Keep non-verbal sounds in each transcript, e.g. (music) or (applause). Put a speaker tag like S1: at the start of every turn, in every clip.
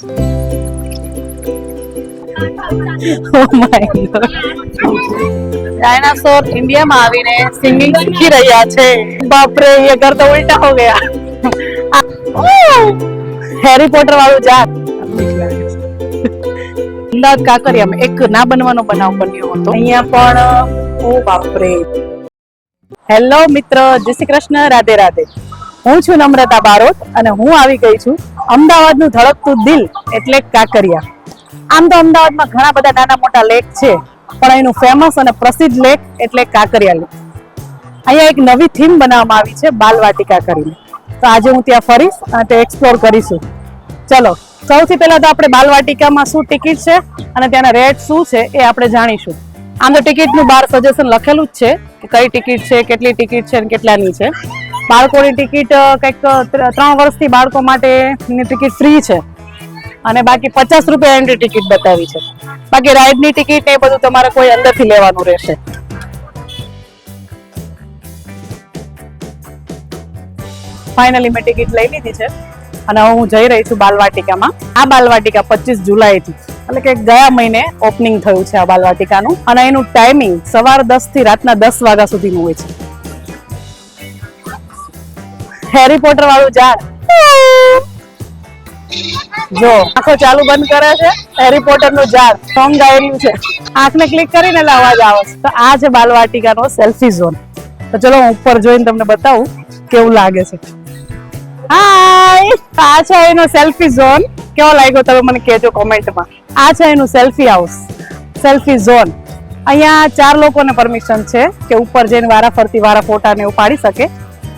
S1: Oh dinosaur ઇન્ડિયામાં આવીને singing શીખી રહ્યા છે. બાપરે, એ ઘર તો ઉલટા હો ગયા. Oh! હેરી પોટર વાળું જાત. અમદાવાદ કાંકરિયામાં એક ના બનવાનો બનાવ બન્યો હતો. અહીંયા પણ ઓ બાપરે. હેલો મિત્ર, જય શ્રી કૃષ્ણ, રાધે રાધે. હું છું નમ્રતા બારોટ અને હું આવી ગઈ છું અમદાવાદનું ધડકતું દિલ એટલે કાંકરિયા. આમ તો અમદાવાદમાં ઘણા બધા નાના મોટા લેક છે, પણ એનું ફેમસ અને પ્રસિદ્ધ લેક એટલે કાંકરિયા લેક અહીંયા એક નવી થીમ બનાવવામાં આવી છે બાલવાટિકા કરીને તો આજે હું ત્યાં ફરીશ અને તે એક્સપ્લોર કરીશું. ચલો, સૌથી પહેલાં તો આપણે બાલવાટિકામાં શું ટિકિટ છે અને ત્યાંના રેટ શું છે એ આપણે જાણીશું. આમ તો ટિકિટનું બહાર સજેશન લખેલું જ છે કે કઈ ટિકિટ છે, કેટલી ટિકિટ છે અને કેટલાની છે. બાળકોની ટિકિટ કંઈક ત્રણ વર્ષથી બાળકો માટેની ટિકિટ ફ્રી છે. અને બાકી પચાસ રૂપિયા એન્ટ્રી ટિકિટ બતાવી છે. બાકી રાઈડની ટિકિટ એ બધું તમારે કોઈ અંદરથી લેવાનું રહેશે. ફાઇનલી મેં ટિકિટ લઈ લીધી છે. અને હું જઈ રહી છું બાલવાટિકામાં. આ બાલવાટિકા પચીસ જુલાઈથી. એટલે કે ગયા મહિને ઓપનિંગ થયું છે આ બાલવાટિકાનું. અને એનું ટાઈમિંગ સવાર દસથી રાતના દસ વાગ્યા સુધીનું હોય છે. હેરી પોટર વાળું ઝાડ. જો, આંખો ચાલુ બંધ કરે છે. હેરી પોટરનું ઝાડ. સોંગ ગાયેલું છે. આંખને ક્લિક કરીને એટલે અવાજ આવે તો આ છે બાલવાટિકાનો સેલ્ફી ઝોન તો ચલો હું ઉપર જોઈને તમને બતાવું કેવું લાગે છે. હાય આ છે એનો સેલ્ફી ઝોન. કેવો લાગ્યો તમે મને કહેજો કોમેન્ટમાં. આ છે એનું સેલ્ફી હાઉસ. Selfie zone. અહીંયા ચાર લોકોને પરમિશન છે કે ઉપર જઈને વારા ફરતી વારા ફોટા ને એવું પાડી શકે.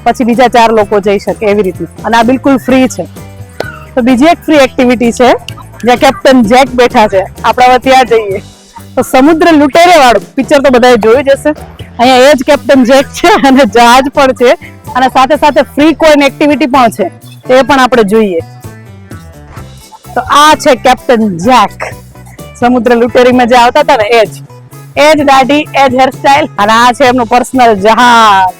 S1: પછી બીજા ચાર લોકો જઈ શકે એવી રીતે. અને આ બિલકુલ ફ્રી છે. તો બીજી એક ફ્રી એક્ટિવિટી છે, જ્યાં કેપ્ટન જેક બેઠા છે. આપણે હવે ત્યાં જઈએ. તો સમુદ્ર લૂંટેરે વાળું પિક્ચર તો બધાએ જોયું જ હશે. અહીંયા એ જ કેપ્ટન જેક છે અને જહાજ પણ છે. અને સાથે સાથે ફ્રી કોઈન એક્ટિવિટી પણ છે. તે પણ આપણે જોઈએ. તો આ છે કેપ્ટન જેક સમુદ્ર લુટેરીમાં જે આવતા હતા ને, એ જ. એ જ દાઢી, એ જ હેરસ્ટાઇલ અને આ છે એમનું પર્સનલ જહાજ.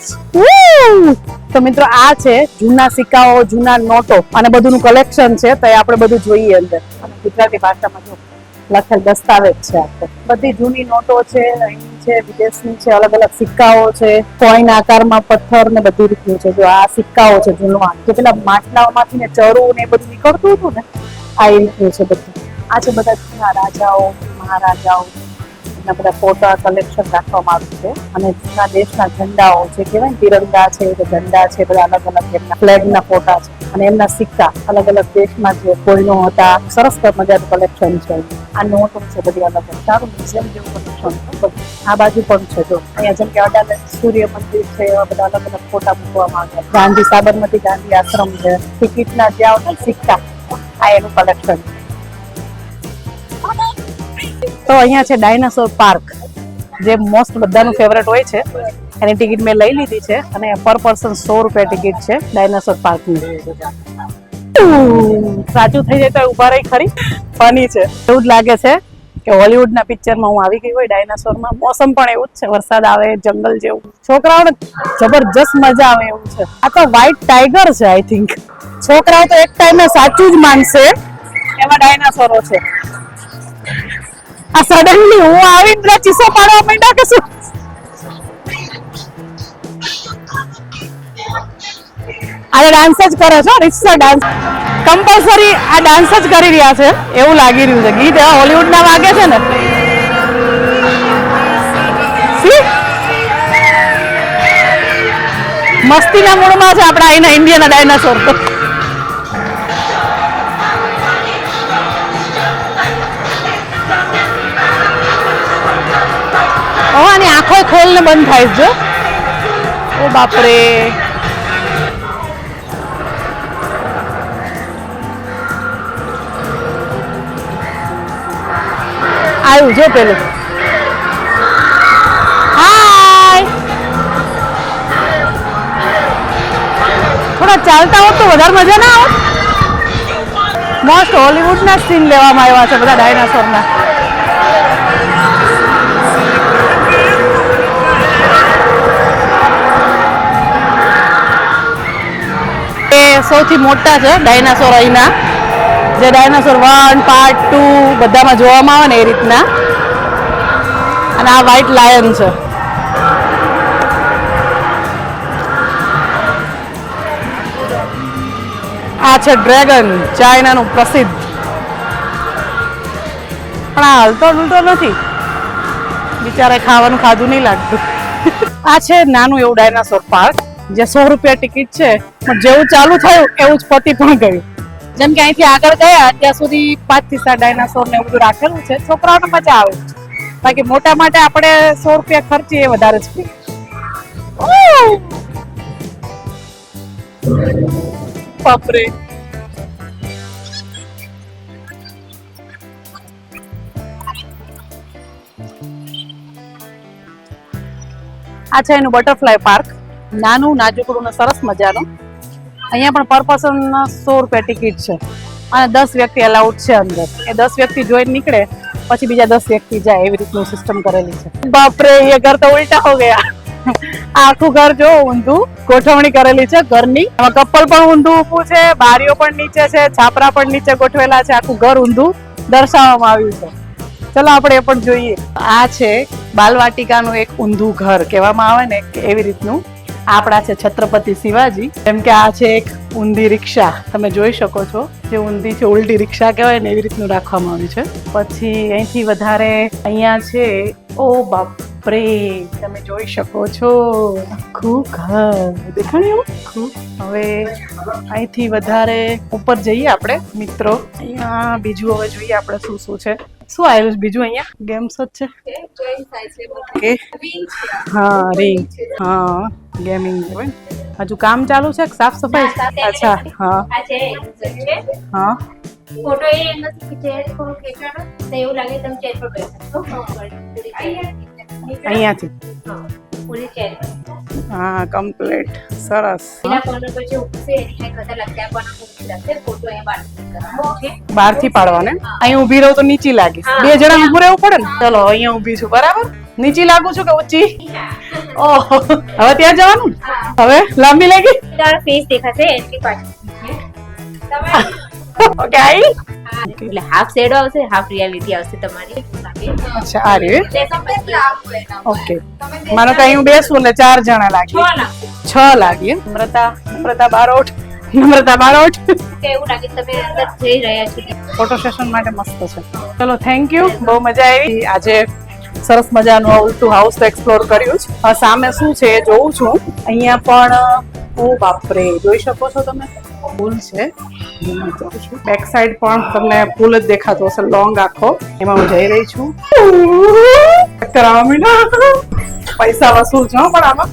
S1: તો મિત્રો, આ છે જૂના સિક્કાઓ, જૂના નોટો અને બધુંનું કલેક્શન છે, તો એ આપણે બધું જોઈએ અંદર. ગુજરાતી ભાષામાં જો લખેલ દસ્તાવેજ છે બધી જૂની નોટો છે છે, વિદેશની છે અલગ અલગ સિક્કાઓ છે, કોઈન આકારમાં પથ્થર ને બધી રીતનું છે. જો આ સિક્કાઓ છે જૂનવા જે પેલા માટલાઓમાંથી ને ચરું ને બધું નીકળતું હતું ને, આ એ રીતનું છે બધું. આ છે બધા જૂના રાજાઓ મહારાજાઓ. એના બધા ફોટા કલેક્શન રાખવામાં આવ્યું છે. અને જૂના દેશના ઝંડાઓ જે કહેવાય ને, તિરંગા છે ઝંડા છે, બધા અલગ અલગ એમના ફ્લેગના ફોટા છે. અને એમના સિક્કા અલગ અલગ દેશમાં જે કોઈનો હતા, સરસ મજાનું કલેક્શન છે. આ નોટો છે બધી અલગ અલગ. સારું મ્યુઝિયમ જેવું કલેક્શન આ બાજુ પણ છે, જો. અહીંયા જેમ કે અડાલજ સૂર્ય મંદિર છે, એવા બધા અલગ અલગ ફોટા મૂકવામાં આવ્યા. ગાંધી સાબરમતી ગાંધી આશ્રમ છે. ટિકિટના જે આવતા સિક્કા, આ એનું કલેક્શન છે. તો અહીંયા છે ડાયનાસોર પાર્ક જે મોસ્ટ બધાનું ફેવરેટ હોય છે. એની ટિકિટ મેં લઈ લીધી છે અને પર પર્સન સો રૂપિયા ટિકિટ છે ડાયનાસોર પાર્કની સાચું થઈ જાય તો ઊભા રહી ખરી. ફની છે. એવું જ લાગે છે કે હોલીવુડના પિક્ચરમાં હું આવી ગઈ હોય ડાયનાસોરમાં મોસમ પણ એવું જ છે. વરસાદ આવે, જંગલ જેવું. છોકરાઓને જબરજસ્ત મજા આવે એવું છે. આ તો વ્હાઈટ ટાઈગર છે આઈ થિંક છોકરાઓ તો એક ટાઈમે સાચું જ માનશે. એમાં ડાયનાસોરો છે. આ સડનલી હું આવી પેલા ચીસો પાડવા માંડ્યા કે શું? આજે ડાન્સ જ કરે છે રિક્ષા ડાન્સ કમ્પલસરી આ ડાન્સ જ કરી રહ્યા છે, એવું લાગી રહ્યું છે. ગીત એવા હોલિવૂડ ના વાગે છે ને? મસ્તીના મૂળમાં છે આપણા અહીંના ઇન્ડિયાના ડાયનાસોર તો. ઓ અને આંખો ખોલને બંધ થાય જો. ઓ બાપરે. આવ્યું જો પેલું. હાય. થોડા ચાલતા હોત તો વધારે મજા ના આવત મોસ્ટ ના સીન લેવામાં આવ્યા છે બધા ડાયનાસોરના. સૌથી મોટા છે ડાયનાસોર અહીંના. જે ડાયનાસોર વન પાર્ટ ટુ બધામાં જોવામાં આવે ને એ રીતના. અને આ વ્હાઇટ લાયન છે. આ છે ડ્રેગન ચાઇનાનું પ્રસિદ્ધ. પણ આ હલતો ડુલતો નથી. બિચારા ખાવાનું ખાધું નહીં લાગતું. (laughs) આ છે નાનું એવું ડાયનાસોર પાર્ક જે સો રૂપિયા ટિકિટ છે, પણ જેવું ચાલુ થયું, એવું જ પતી પણ ગયું. જેમ કે અહીંથી આગળ ગયા, ત્યાં સુધી પાંચથી સાત ડાયનાસોર ને બધું રાખેલું છે. છોકરાઓને મજા આવે બાકી મોટા માટે આપણે સો રૂપિયા ખર્ચીએ એ વધારે જ ફ્રી બાપરે. આ છે એનું બટરફ્લાય પાર્ક. નાનું નાજુકડું સરસ મજાનું. અહીંયા પણ પર પર્સન સો રૂપિયા ટિકિટ છે. અને દસ વ્યક્તિ અલાઉડ છે અંદર. એ દસ વ્યક્તિ જોઈને નીકળે, પછી બીજા દસ વ્યક્તિ જાય એવી રીતનું સિસ્ટમ કરેલી છે. બાપરે એ ઘર તો ઉલટા હો ગયા. આખું ઘર જો ઊંધું ગોઠવણી કરેલી છે ઘરની. એમાં કપલ પણ ઊંધું ઊભું છે, બારીઓ પણ નીચે છે, છાપરા પણ નીચે ગોઠવેલા છે. આખું ઘર ઊંધું દર્શાવવામાં આવ્યું છે. ચલો આપણે એ પણ જોઈએ. આ છે બાલવાટિકાનું એક ઊંધું ઘર કહેવામાં આવે ને એવી રીતનું આપણા છે છત્રપતિ શિવાજી. જેમ કે આ છે એક ઊંધી રિક્ષા. તમે જોઈ શકો છો જે ઊંધી છે, ઉલટી રિક્ષા કહેવાય ને, એવી રીતનું રાખવામાં આવ્યું છે. પછી અહીંથી વધારે અહીંયા છે, ઓ બાપરે, તમે જોઈ શકો છો. આખું ઘર. દેખાણ્યું હવે અહીંથી વધારે ઉપર જઈએ આપણે, મિત્રો. અહીંયા બીજું હવે જોઈએ આપણે શું શું છે. શું આવ્યું બીજું અહીંયા? ગેમ્સ જ છે. ઓકે હા રિંગ હા ગેમિંગ હોય હજુ કામ ચાલુ છે? સાફ સફાઈ? અચ્છા હા. હા.
S2: ફોટો એ નથી કે ચેર ખેંચવાનો એવું લાગે તમે ચેર પર બેસા છો. પૂરી chair.
S1: અહીંયાથી.
S2: પૂરી ચેર
S1: હા કમ્પ્લીટ સરસ
S2: છે
S1: બહારથી પાડવાને? અહીં ઊભી રહો તો નીચી લાગીશ. બે જણા ઊભું રહેવું પડે ને? ચલો અહીંયા ઊભી છું. બરાબર? નીચી લાગુ છું કે ઊંચી ઓહો. હવે ત્યાં જવાનું? હવે લાંબી લાગી?
S2: તારો ફેસ દેખાશે એન્ટ્રી પાછળ.
S1: ઓકે
S2: એટલે હાફ શેડો આવશે હાફ રિયાલિટી આવશે તમારી.
S1: અચ્છા આ
S2: લાગશે
S1: ઓકે માનો કે અહીં બેસું ને ચાર જણા લાગે. છ લાગી. નમ્રતા નમ્રતા બારોટ નમ્રતા બારોટ
S2: એવું લાગે તમે અંદર જઈ રહ્યા છો.
S1: ફોટો સેશન માટે મસ્ત છે. ચલો થેન્ક યુ બહુ મજા આવી. આજે સરસ મજાનું આ ઉલટું હાઉસ તો એક્સપ્લોર કર્યું છે સામે શું છે એ જોઉં છું. અહીંયા પણ ઓ બાપરે જોઈ શકો છો તમે? પુલ છે. બેક સાઈડ પણ તમને પુલ જ દેખાતો હશે. લોંગ આખો. એમાં હું જઈ રહી છું. પૈસા વસૂલ છે પણ આમાં.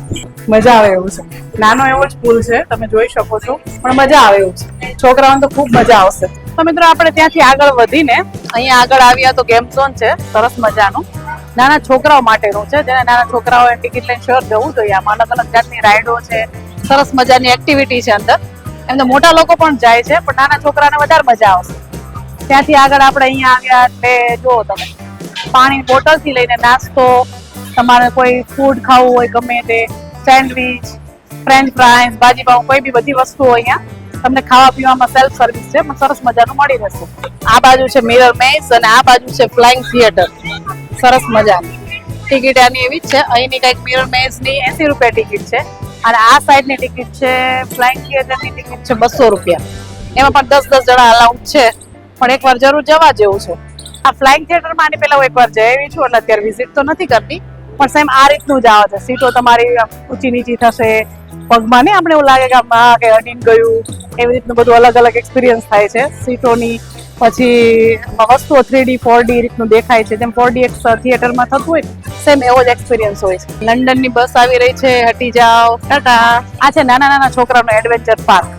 S1: મજા આવે એવું છે. નાનો એવો જ પુલ છે, તમે જોઈ શકો છો. પણ મજા આવે એવું છે. છોકરાઓને તો ખૂબ મજા આવશે. તો મિત્રો, આપણે ત્યાંથી આગળ વધીને અહીંયા આગળ આવ્યા તો ગેમ ઝોન છે. સરસ મજાનું. નાના છોકરાઓ માટેનું છે. જેને નાના છોકરાઓએ ટિકિટ લઈને શ્યોર જવું જોઈએ. આમાં અલગ અલગ જાતની રાઈડો છે. સરસ મજાની એક્ટિવિટી છે અંદર. એમ તો મોટા લોકો પણ જાય છે, પણ નાના છોકરાને વધારે મજા આવશે. ત્યાંથી આગળ આપણે અહીંયા આવ્યા એટલે જુઓ તમે, પાણી બોટલથી લઈને નાસ્તો, તમારે કોઈ ફૂડ ખાવું હોય ગમે તે સેન્ડવીચ ફ્રેન્ચ ફ્રાઈઝ ભાજી પાઉં કોઈ બી બધી વસ્તુઓ અહીંયા, તમને ખાવા પીવામાં સેલ્ફ સર્વિસ છે સરસ મજાનું મળી રહેશે. આ બાજુ છે મિરર મેઝ અને આ બાજુ છે ફ્લાઇંગ થિયેટર સરસ મજાની. ટિકિટ આની એવી જ છે, અહીંની કંઈક મિરર મેઝની એસી રૂપિયા ટિકિટ છે. અને આ સાઈડની ટિકિટ છે ફ્લાઇંગ થિયેટરની ટિકિટ છે બસો રૂપિયા. એમાં પણ દસ દસ જણા અલાઉડ છે. પણ એકવાર જરૂર જવા જેવું છે. આ ફ્લાઇંગ થિયેટરમાં આની પેલા હું એકવાર જઈ આવી છું, એટલે અત્યારે વિઝિટ તો નથી કરતી. પણ સેમ આ રીતનું જ આવે છે. સીટો તમારી ઊંચી નીચી થશે પગમાં ને આપણે એવું લાગે કે આ કે અડીન ગયું. એવી રીતનું બધું અલગ અલગ એક્સપિરિયન્સ થાય છે. સીટોની પછી વસ્તુઓ થ્રી ડી ફોર ડી રીતનું દેખાય છે. જેમ ફોર ડી એક થિયેટરમાં થતું હોય સેમ એવો જ એક્સપિરિયન્સ હોય છે. લંડનની બસ આવી રહી છે. હટી જાઓ. ટાટા. આ છે નાના નાના છોકરાનો એડવેન્ચર પાર્ક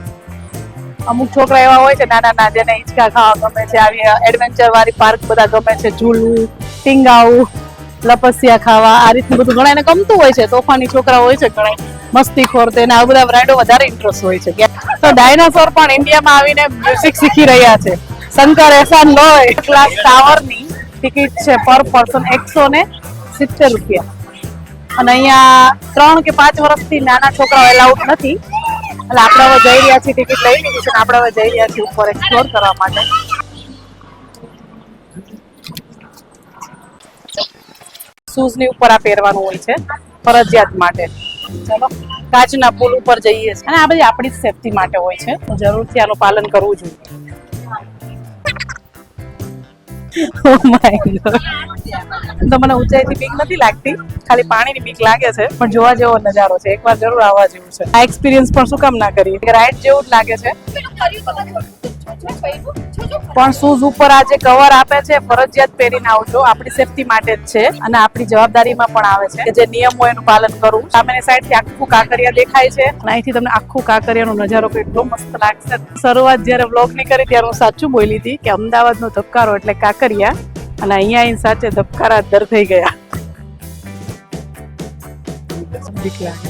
S1: અમુક છોકરા એવા હોય છે, નાના નાના, જેને હિંચકા ખાવા ગમે છે. આવી એડવેન્ચર વાળી પાર્ક બધા ગમે છે. ઝૂલવું, ટીંગાવું, લપસિયા ખાવા, આ રીતનું બધું ઘણા એને ગમતું હોય છે. તોફાની છોકરા હોય છે ઘણા મસ્તીખોર તો એને આ બધા બ્રાઇડો વધારે ઇન્ટરેસ્ટ હોય છે. તો ડાયનાસોર પણ ઇન્ડિયામાં આવીને મ્યુઝિક શીખી રહ્યા છે. શંકર એહસાન લોય ક્લાસ ટાવરની ટિકિટ છે પર પર્સન એકસો ને સિત્તેર રૂપિયા. અને અહીંયા ત્રણ કે પાંચ વર્ષથી નાના છોકરાઓ એલાઉડ નથી. એટલે આપણે હવે જઈ રહ્યા છીએ ટિકિટ લઈ લીધી છે આપણે હવે જઈ રહ્યા છીએ ઉપર એક્સપ્લોર કરવા માટે. શૂઝની ઉપર આ પહેરવાનું હોય છે, ફરજિયાત માટે. ચલો કાચના પુલ ઉપર જઈએ છીએ. અને આ બધી આપણી સેફટી માટે હોય છે. જરૂરથી આનું પાલન કરવું જોઈએ. Oh my God. તો મને ઊંચાઈથી બીક નથી લાગતી. ખાલી પાણીની બીક લાગે છે, પણ જોવા જેવો નજારો છે. એકવાર જરૂર આવવા જેવું છે. આ એક્સપિરિયન્સ પણ શું કામ ના કરીએ રાઈડ જેવું જ લાગે છે. પણ શૂઝ ઉપર આ જે કવર આપે છે, ફરજિયાત પહેરીને આવજો. આપણી સેફટી માટે જ છે અને આપણી જવાબદારીમાં પણ આવે છે કે જે નિયમ એનું પાલન કરવું. સામેની સાઈડથી આખું કાંકરિયા દેખાય છે. અને અહીંથી તમને આખું કાંકરિયાનો નજારો કેટલો મસ્ત લાગશે. શરૂઆત જ્યારે બ્લોગની કરી, ત્યારે હું સાચું બોલી હતી કે અમદાવાદનો ધબકારો એટલે કાંકરિયા. અને અહીંયા આવીને સાચે ધબકારા દર થઈ ગયા. બીક લાગે.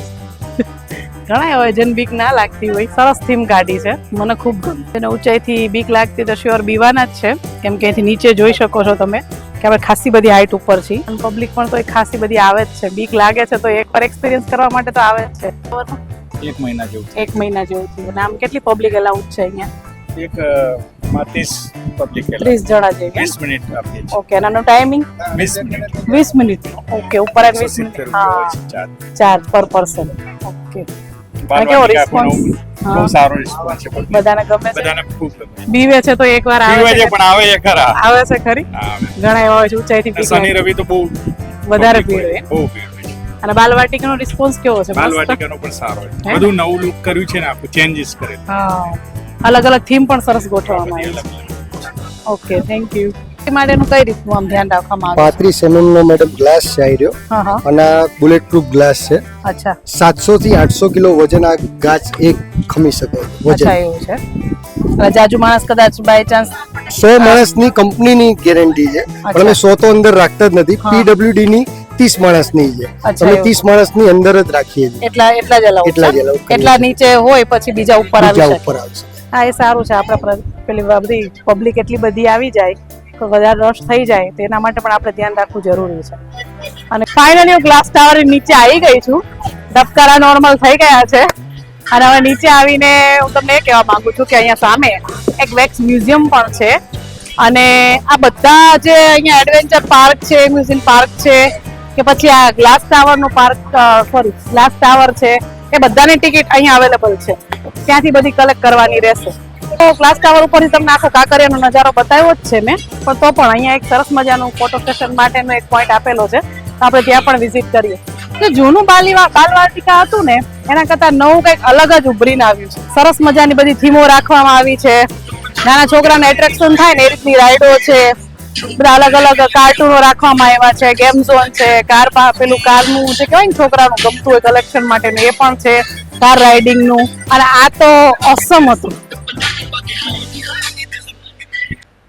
S1: ઘણા હોય જેને બીક ના લાગતી હોય. સરસ થીમ કાઢી છે. મને ખૂબ ગમે અને ઊંચાઈથી બીક લાગતી તો શ્યોર બીવાના જ છે. કેમ કે અહીંથી નીચે જોઈ શકો છો તમે કે આપણે ખાસી બધી હાઈટ ઉપર છીએ. અને પબ્લિક પણ તો ખાસી બધી આવે જ છે. બીક લાગે છે તો એકવાર એક્સપિરિયન્સ કરવા માટે તો આવે જ છે.
S3: એક મહિના જેવું
S1: એક મહિના જેવું થયું અને આમ કેટલી પબ્લિક એલાઉડ છે અહીંયા?
S3: એક માં ત્રીસ પબ્લિક
S1: ત્રીસ જણા જેવી
S3: વીસ મિનિટ આપીએ
S1: ઓકે અને આનો ટાઈમિંગ
S3: વીસ મિનિટ
S1: વીસ મિનિટ ઓકે ઉપર વીસ મિનિટ હા.
S3: ચાર્જ
S1: પર પર્સન ઓકે.
S3: બારવાટિકા
S1: response?
S3: બહુ સારો રિસ્પોન્સ છે
S1: બધાને ગમે છે?
S3: બધાને ખૂબ ગમે
S1: બીવે છે તો એકવાર આવે
S3: છે? પણ આવે છે ખરા.
S1: આવે છે ખરી? ઘણા એવા હોય છે ઊંચાઈથી થી
S3: શનિ રવિ તો બહુ
S1: વધારે ભીડ
S3: હોય.
S1: હોય.
S3: બહુ ભીડ હોય
S1: અને બાલવાટિકાનો રિસ્પોન્સ કેવો છે?
S3: બાલવાટિકાનો પણ સારો? છે બધું નવું લુક કર્યું છે ને આખું ચેન્જીસ કરે
S1: હા. અલગ અલગ થીમ પણ સરસ ગોઠવવામાં આવી છે. ઓકે થેન્ક યુ એ માટેનું કઈ રીતનું આમ ધ્યાન રાખવામાં આવે
S4: પાંત્રીસ એમએમ નો મેડમ ગ્લાસ છે આ રહ્યો.
S1: હા હા.
S4: અને બુલેટ પ્રૂફ ગ્લાસ છે.
S1: અચ્છા.
S4: સાતસો થી આઠસો કિલો વજન આ એક ખમી શકે વજન.
S1: એવું છે. જાજુ માણસ કદાચ બાય ચાન્સ
S4: સો માણસની કંપનીની ગેરંટી છે. પણ અમે સો તો અંદર રાખતા જ નથી. પીડબ્લ્યુડી ની ત્રીસ માણસની છે. અમે ત્રીસ માણસની અંદર જ રાખીએ છીએ.
S1: એટલા એટલા જ
S4: એટલા જ
S1: એટલા નીચે હોય પછી બીજા ઉપર આવી
S4: ઉપર આવશે
S1: હા, એ સારું છે. આપણે પેલી બધી પબ્લિક એટલી બધી આવી જાય તો વધારે રશ થઈ જાય, તો એના માટે પણ આપણે ધ્યાન રાખવું જરૂરી છે. અને ફાઇનલી હું ગ્લાસ ટાવર નીચે આવી ગઈ છું. ધબકારા નોર્મલ થઈ ગયા છે. અને હવે નીચે આવીને હું તમને એ કહેવા માંગુ છું કે અહીંયા સામે એક વેક્સ મ્યુઝિયમ પણ છે. અને આ બધા જે અહીંયા એડવેન્ચર પાર્ક છે મ્યુઝિયમ પાર્ક છે, કે પછી આ ગ્લાસ ટાવરનો પાર્ક સોરી ગ્લાસ ટાવર છે, એ બધાની ટિકિટ અહીંયા અવેલેબલ છે. ત્યાંથી બધી કલેક્ટ કરવાની રહેશે. તો ગ્લાસ ટાવર ઉપરથી તમને આખો કાંકરિયાનો નજારો બતાવ્યો જ છે મેં. પણ તો પણ અહીંયા એક સરસ મજાનું ફોટો સેશન માટેનો એક પોઈન્ટ આપેલો છે. તો આપણે ત્યાં પણ વિઝિટ કરીએ. તો જૂનું બાલીવા બાલવાટિકા હતું ને, એના કરતાં નવું કંઈક અલગ જ ઉભરીને આવ્યું છે. સરસ મજાની બધી થીમો રાખવામાં આવી છે. નાના છોકરાને એટ્રેક્શન થાય ને એ રીતની રાઈડો છે. બધા અલગ અલગ કાર્ટૂનો રાખવામાં આવ્યા છે. ગેમ ઝોન છે કાર પેલું કારનું જે કહેવાય ને છોકરાનું ગમતું હોય કલેક્શન માટેનું, એ પણ છે. કાર રાઇડિંગનું. અને આ તો ઓસમ હતું.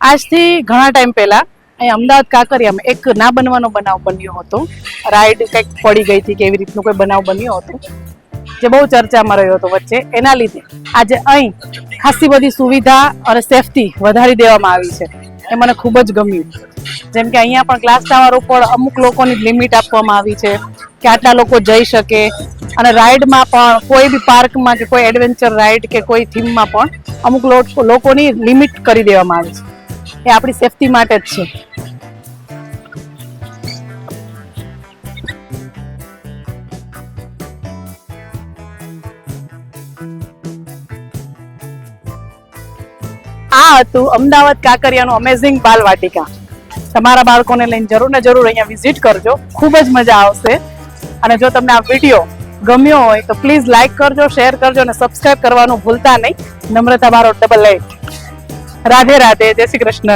S1: આજથી ઘણા ટાઈમ પહેલા અહીં અમદાવાદ કાંકરિયામાં એક ના બનવાનો બનાવ બન્યો હતો. રાઈડ કંઈક પડી ગઈ હતી કે એવી રીતનું કોઈ બનાવ બન્યો હતો. જે બહુ ચર્ચામાં રહ્યો હતો વચ્ચે. એના લીધે આજે અહીં ખાસી બધી સુવિધા અને સેફટી વધારી દેવામાં આવી છે. એ મને ખૂબ જ ગમ્યું. જેમ કે અહીંયા પણ ક્લાસ ટાવર ઉપર અમુક લોકોની લિમિટ આપવામાં આવી છે. કે આટલા લોકો જઈ શકે. અને રાઈડમાં પણ કોઈ બી પાર્કમાં કે કોઈ એડવેન્ચર રાઈડ કે કોઈ થીમમાં પણ અમુક લોકોની લિમિટ કરી દેવામાં આવે છે. એ આપણી સેફટી માટે જ છે. આ હતું અમદાવાદ કાંકરિયાનું અમેઝિંગ બાલવાટિકા. તમારા બાળકોને લઈને જરૂર ને જરૂર અહીંયા વિઝિટ કરજો. ખૂબ જ મજા આવશે. અને જો તમને આ વીડિયો ગમ્યો હોય તો પ્લીઝ લાઈક કરજો શેર કરજો અને સબસ્ક્રાઇબ કરવાનું ભૂલતા નહીં. નમ્રતા મારો ડબલ એટ રાધે રાધે, જય શ્રી કૃષ્ણ.